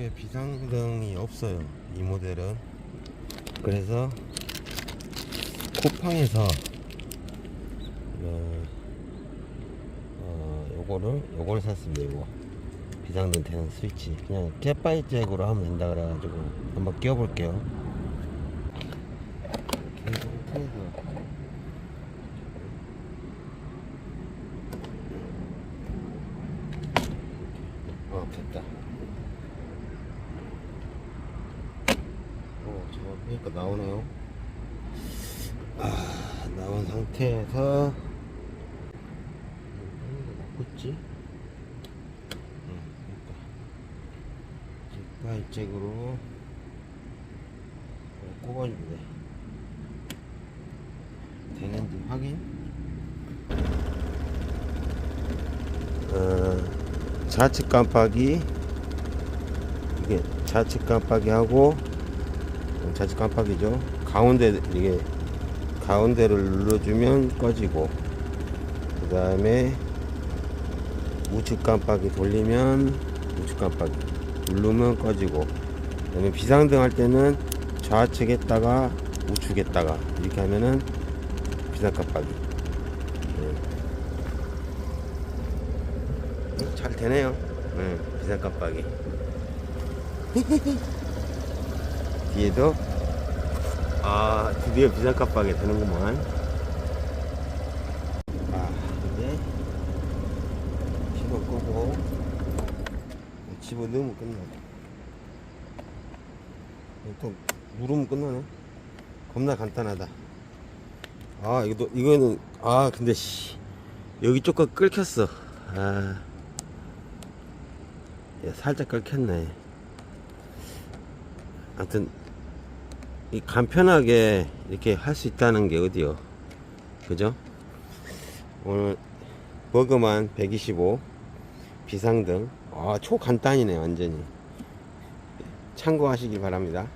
이게 비상등이 없어요 이 모델은. 그래서 쿠팡에서 어, 어 요거를 요걸 샀습니다 요거. 비상등 되는 스위치. 그냥 캣바이 잭으로 하면 된다 그래가지고 한번 끼워볼게요. 어 됐다 보니까 나오네요. 아 나온 상태에서 됐다 잭바이잭으로 꼽아주면 돼 되는지 확인. 어, 좌측 깜빡이. 이게 좌측 깜빡이 하고 어, 좌측 깜빡이죠 가운데 이게 가운데를 눌러주면 꺼지고 그 다음에 우측 깜빡이 돌리면 우측 깜빡이 누르면 꺼지고 그 다음에 비상등 할 때는 좌측에다가 우측에다가 이렇게 하면은 비상 깜빡이 네. 잘 되네요. 네, 비상 깜빡이. 뒤에도 아 드디어 비상 깜빡이 되는구만. 아 이제 집어 끄고 집어 넣으면 끝나. 또 누르면 끝나네. 겁나 간단하다. 아 이거 이거는 아 근데 씨 여기 조금 끓겼어. 아. 예, 살짝 끓겠네. 아무튼 이 간편하게 이렇게 할 수 있다는 게 어디요? 그죠? 오늘 버그만 125 비상등 아 초간단이네 완전히 참고하시기 바랍니다.